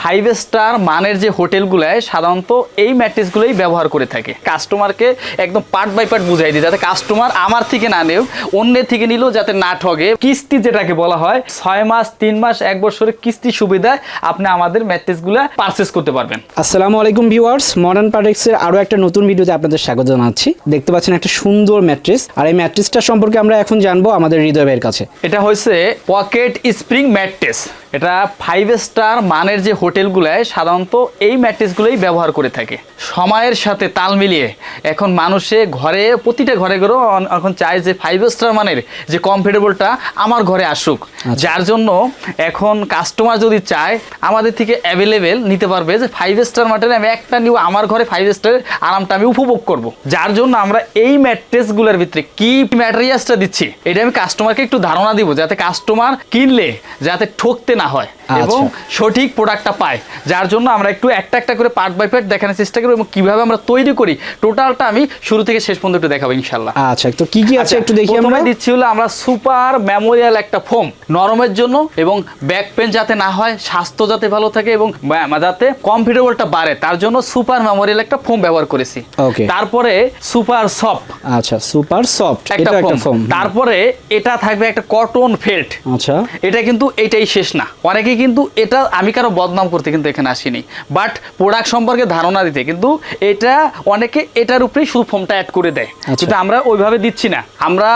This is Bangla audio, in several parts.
ফাইভ স্টার মানের যে হোটেলগুলায় সাধারণত এই ম্যাট্রেসগুলোই ব্যবহার করে থাকে। কাস্টমারকে একদম পার্ট বাই পার্ট বুঝাই দিই যাতে কাস্টমার আমার থেকে না নেও অন্যের থেকে নিলেও যাতে না ঠগে। কিস্তি যেটাকে বলা হয় ছয় মাস তিন মাস এক বছরের কিস্তি সুবিধায় আপনি আমাদের ম্যাট্রেসগুলো পারচেস করতে পারবেন। আসসালামু আলাইকুম ভিউয়ার্স মডার্ন প্রোডাক্টসের আরও একটা নতুন ভিডিওতে আপনাদের স্বাগত জানাচ্ছি। দেখতে পাচ্ছেন একটা সুন্দর ম্যাট্রেস আর এই ম্যাট্রেসটা সম্পর্কে আমরা এখন জানব আমাদের হৃদয় ভাইয়ের কাছে। এটা হচ্ছে পকেট স্প্রিং ম্যাট্রেস এটা ফাইভ স্টার মানের যে হোটেলগুলায় সাধারণত এই ম্যাট্রেসগুলোই ব্যবহার করে থাকে। সময়ের সাথে তাল মিলিয়ে এখন মানুষে ঘরে প্রতিটা ঘরে ঘরেও এখন চায় যে ফাইভ স্টার মানের যে কমফোর্টেবলটা আমার ঘরে আসুক। যার জন্য এখন কাস্টমার যদি চায় আমাদের থেকে অ্যাভেলেবেল নিতে পারবে যে ফাইভ স্টার মানের আমি একটা নিউ আমার ঘরে ফাইভ স্টারের আরামটা আমি উপভোগ করব। যার জন্য আমরা এই ম্যাট্রেসগুলোর ভিতরে কি ম্যাটেরিয়ালসটা দিচ্ছি এটা আমি কাস্টমারকে একটু ধারণা দিব যাতে কাস্টমার কিনলে যাতে ঠকতে না হয় আচ্ছা। এবং সঠিক প্রোডাক্টটা পায়। যার জন্য আমরা একটু একটা একটা করে পার্ট বাই পার্ট দেখানোর চেষ্টা করব এবং কীভাবে আমরা তৈরি করি। টোটালটা আমি শুরু থেকে শেষ পর্যন্ত একটু দেখাবো ইনশাল্লাহ আচ্ছা তো কি কি আছে একটু দেখি আমরা? প্রথমে দিচ্ছি হলো আমরা সুপার মেমোরিয়াল একটা ফোম নরমের জন্য এবং ব্যাক পেন যাতে না হয় স্বাস্থ্য যাতে ভালো থাকে এবং যাতে কমফোর্টেবলটা বাড়ে। তার জন্য সুপার মেমোরিয়াল একটা ফোম ব্যবহার করেছি. তারপরে সুপার সফট আচ্ছা সুপার সফট একটা এটা একটা ফোম ফোম তারপরে এটা থাকবে একটা কটন ফেল্ট আচ্ছা। এটা কিন্তু এটাই শেষ না। অনেকে কিন্তু এটা আমি কারও বদনাম করতে কিন্তু এখানে আসিনি বাট প্রোডাক্ট সম্পর্কে ধারণা দিতে কিন্তু এটা অনেকে এটার উপরেই শুধু ফোমটা অ্যাড করে দেয়। আচ্ছা। কিন্তু আমরা ওইভাবে দিচ্ছি না। আমরা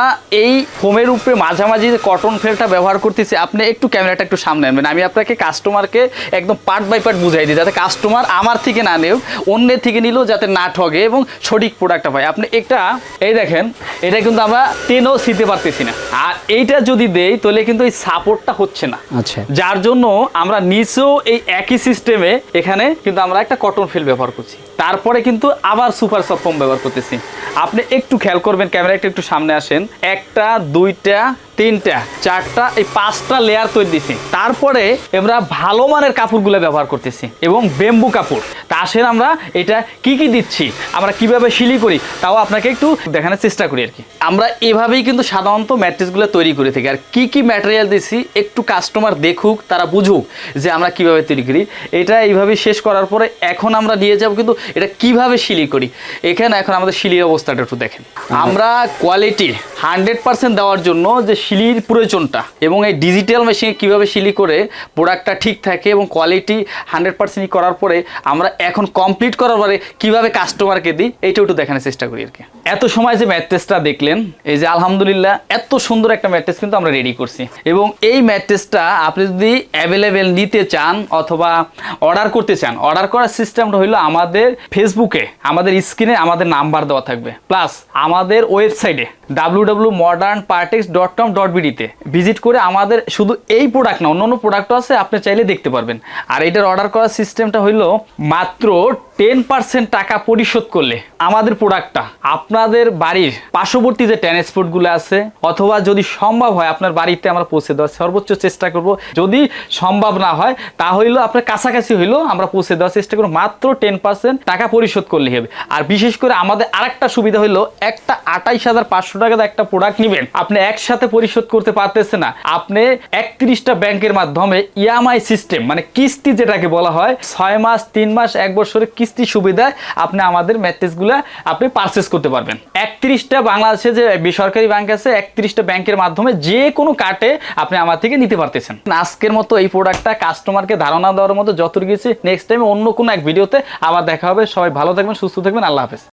এই ফোমের উপরে মাঝামাঝি যে কটন ফেলটা ব্যবহার করতেছি আপনি একটু ক্যামেরাটা একটু সামনে আনবেন। আমি আপনাকে কাস্টমারকে একদম পার্ট বাই পার্ট বুঝাই দিই যাতে কাস্টমার আমার থেকে না নেও অন্যের থেকে নিলেও যাতে না ঠগে এবং সঠিক প্রোডাক্টটা পায়। আপনি একটা এই দেখেন এটা কিন্তু আমরা টেনও শিতে পারতেছি না। আর এইটা যদি দেই তাহলে কিন্তু এই সাপোর্টটা হচ্ছে না। আচ্ছা। যার জন্য আমরা নিচেও এই একই সিস্টেমে এখানে কিন্তু আমরা একটা কটন ফিল ব্যবহার করছি। তারপরে কিন্তু আবার সুপার সফট ব্যবহার করতেছি। আপনি একটু খেয়াল করবেন ক্যামেরা একটু একটু সামনে আসেন। একটা, দুইটা তিনটা চারটা এই পাঁচটা লেয়ার তৈরি দিছি। তারপরে আমরা ভালো মানের কাপড়গুলো ব্যবহার করতেছি এবং বেম্বু কাপড়। তা আসেন আমরা এটা কি কি দিচ্ছি আমরা কীভাবে শিলি করি তাও আপনাকে একটু দেখানোর চেষ্টা করি আর কি। আমরা এভাবেই কিন্তু সাধারণত ম্যাট্রেসগুলো তৈরি করে থাকি। আর কি কি ম্যাটেরিয়াল দিচ্ছি একটু কাস্টমার দেখুক তারা বুঝুক যে আমরা কীভাবে তৈরি করি। এটা এইভাবে শেষ করার পরে এখন আমরা নিয়ে যাব কিন্তু এটা কীভাবে শিলি করি। এখানে এখন আমাদের শিলির অবস্থাটা একটু দেখেন। আমরা কোয়ালিটি হান্ড্রেড পার্সেন্ট দেওয়ার জন্য যে শিলির প্রয়োজনটা এবং এই ডিজিটাল মেশিনে কীভাবে শিলি করে প্রোডাক্টটা ঠিক থাকে এবং কোয়ালিটি হান্ড্রেড পার্সেন্ট করার পরে আমরা এখন কমপ্লিট করার পরে কীভাবে কাস্টমারকে দিই, এইটা একটু দেখানোর চেষ্টা করি আর কি। এত সময় যে ম্যাট্রেসটা দেখলেন, এই যে আলহামদুলিল্লাহ এত সুন্দর একটা ম্যাট্রেস কিন্তু আমরা রেডি করছি। এবং এই ম্যাট্রেসটা আপনি যদি অ্যাভেলেবেল নিতে চান অথবা অর্ডার করতে চান অর্ডার করার সিস্টেমটা হলো আমাদের ফেসবুকে আমাদের স্ক্রিনে আমাদের নাম্বার দেওয়া থাকবে। প্লাস আমাদের ওয়েবসাইটে W modern Partex dot com dot বিডিতে visit করে আমাদের শুধু এই প্রোডাক্ট না অন্য অন্য প্রোডাক্টও আছে, আপনি চাইলে দেখতে পারবেন। আর এটার অর্ডার করার সিস্টেমটা হইল মাত্র টেন পার্সেন্ট টাকা পরিশোধ করলে আমাদের প্রোডাক্টটা আপনাদের বাড়ির পার্শ্ববর্তী যে ট্রান্সপোর্টগুলো আছে, অথবা যদি সম্ভব হয় আপনার বাড়িতে আমরা পৌঁছে দেওয়ার সর্বোচ্চ চেষ্টা করব। যদি সম্ভব না হয়, তা হইল আপনার কাছাকাছি হইল আমরা পৌঁছে দেওয়ার চেষ্টা করব। মাত্র টেন পার্সেন্ট টাকা পরিশোধ করলে হবে। আর বিশেষ করে আমাদের আরেকটা সুবিধা হইল, একটা আঠাইশ হাজার পাঁচশো টাকার একটা প্রোডাক্ট নেবেন। আপনি একসাথে পরিশোধ করতে পারতেছে না। আপনি একত্রিশটা ব্যাংকের মাধ্যমে ইএমআই সিস্টেম মানে কিস্তি যেটাকে বলা হয়, ছয় মাস, তিন মাস, এক বছরের কিস্তি সুবিধায় আপনি আমাদের ম্যাট্রেসগুলো আপনি পারচেস করতে পারবেন। একত্রিশটা বাংলাদেশে যে বেসরকারি ব্যাংক আছে, একত্রিশটা ব্যাংকের মাধ্যমে যে কোনো কার্টে আপনি আমার থেকে নিতে পারতেছেন। আজকের মতো এই প্রোডাক্টটা কাস্টমারকে ধারণা দেওয়ার মতো যত গেছি নেক্সট টাইম অন্য কোনো এক ভিডিওতে আবার দেখা হবে। সবাই ভালো থাকবেন, সুস্থ থাকবেন, আল্লাহ হাফেজ।